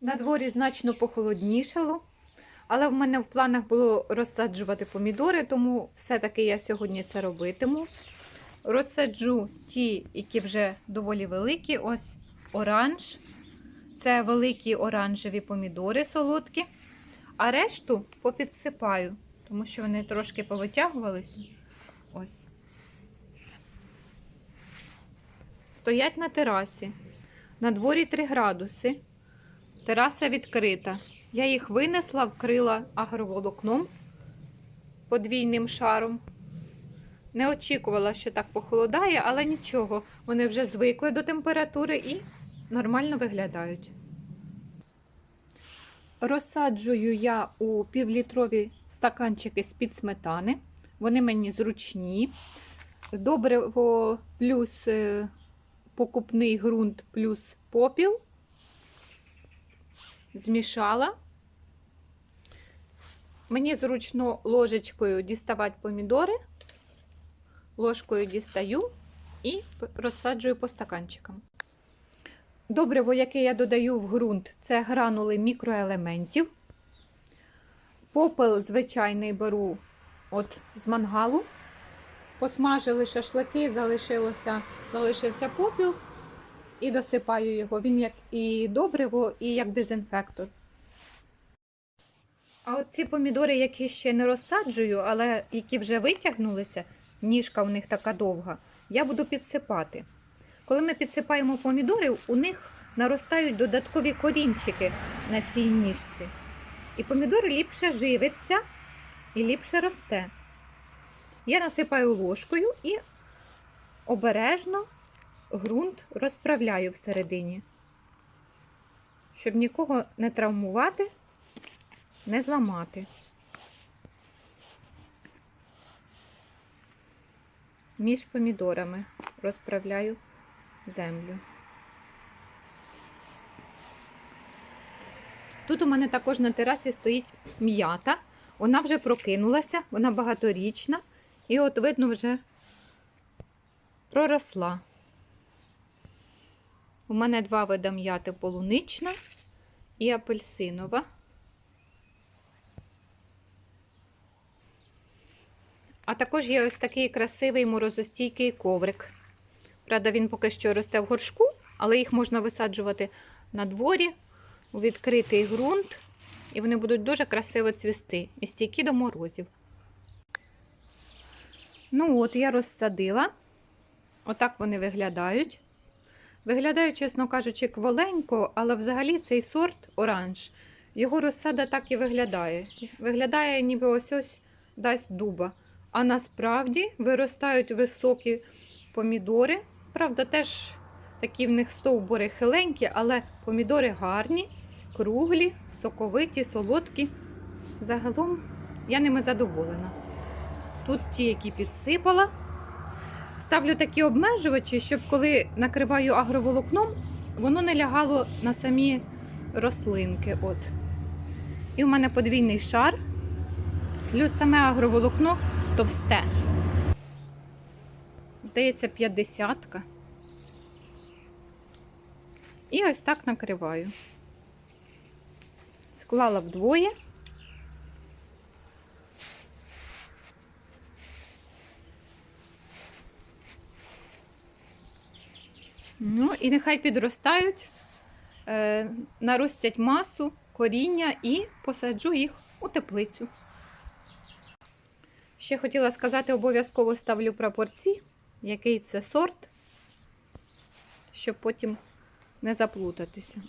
На дворі значно похолоднішало, але в мене в планах було розсаджувати помідори, тому все-таки я сьогодні це робитиму. Розсаджу ті, які вже доволі великі. Ось оранж. Це великі оранжеві помідори солодкі. А решту попідсипаю, тому що вони трошки повитягувалися. Ось. Стоять на терасі. На дворі 3 градуси. Тераса відкрита. Я їх винесла, вкрила агроволокном подвійним шаром. Не очікувала, що так похолодає, але нічого. Вони вже звикли до температури і нормально виглядають. Розсаджую я у півлітрові стаканчики з-під сметани. Вони мені зручні. Добриво плюс е, покупний ґрунт плюс попіл. Змішала. Мені зручно ложечкою діставати помідори, ложкою дістаю і розсаджую по стаканчикам. Добриво, яке я додаю в ґрунт, це гранули мікроелементів. Попел звичайний беру от з мангалу. Посмажили шашлики, залишилося, залишився попіл і досипаю його. Він як і добриво, і як дезінфектор. А от ці помідори, які ще не розсаджую, але які вже витягнулися, ніжка у них така довга, я буду підсипати. Коли ми підсипаємо помідори, у них наростають додаткові корінчики на цій ніжці. І помідор ліпше живиться і ліпше росте. Я насипаю ложкою і обережно ґрунт розправляю всередині, щоб нікого не травмувати, не зламати. Між помідорами розправляю землю. Тут у мене також на терасі стоїть м'ята. Вона вже прокинулася, вона багаторічна, і от видно вже проросла. У мене два види м'яти полунична і апельсинова. А також є ось такий красивий морозостійкий коврик. Правда, він поки що росте в горшку, але їх можна висаджувати на дворі у відкритий ґрунт, і вони будуть дуже красиво цвісти і стійкі до морозів. Ну от, я розсадила. Отак вони виглядають. Виглядають, чесно кажучи, кволенько, але взагалі цей сорт оранж. Його розсада так і виглядає. Виглядає, ніби ось ось дасть дуба. А насправді виростають високі помідори. Правда, теж такі в них стовбури хиленькі, але помідори гарні, круглі, соковиті, солодкі. Загалом я ними задоволена. Тут ті, які підсипала. Ставлю такі обмежувачі, щоб коли накриваю агроволокном, воно не лягало на самі рослинки. От. І у мене подвійний шар, плюс саме агроволокно товсте. Здається, 50. І ось так накриваю. Склала вдвоє. Ну, і нехай підростають, е, наростять масу, коріння і посаджу їх у теплицю. Ще хотіла сказати, обов'язково ставлю прапорці, який це сорт, щоб потім не заплутатися.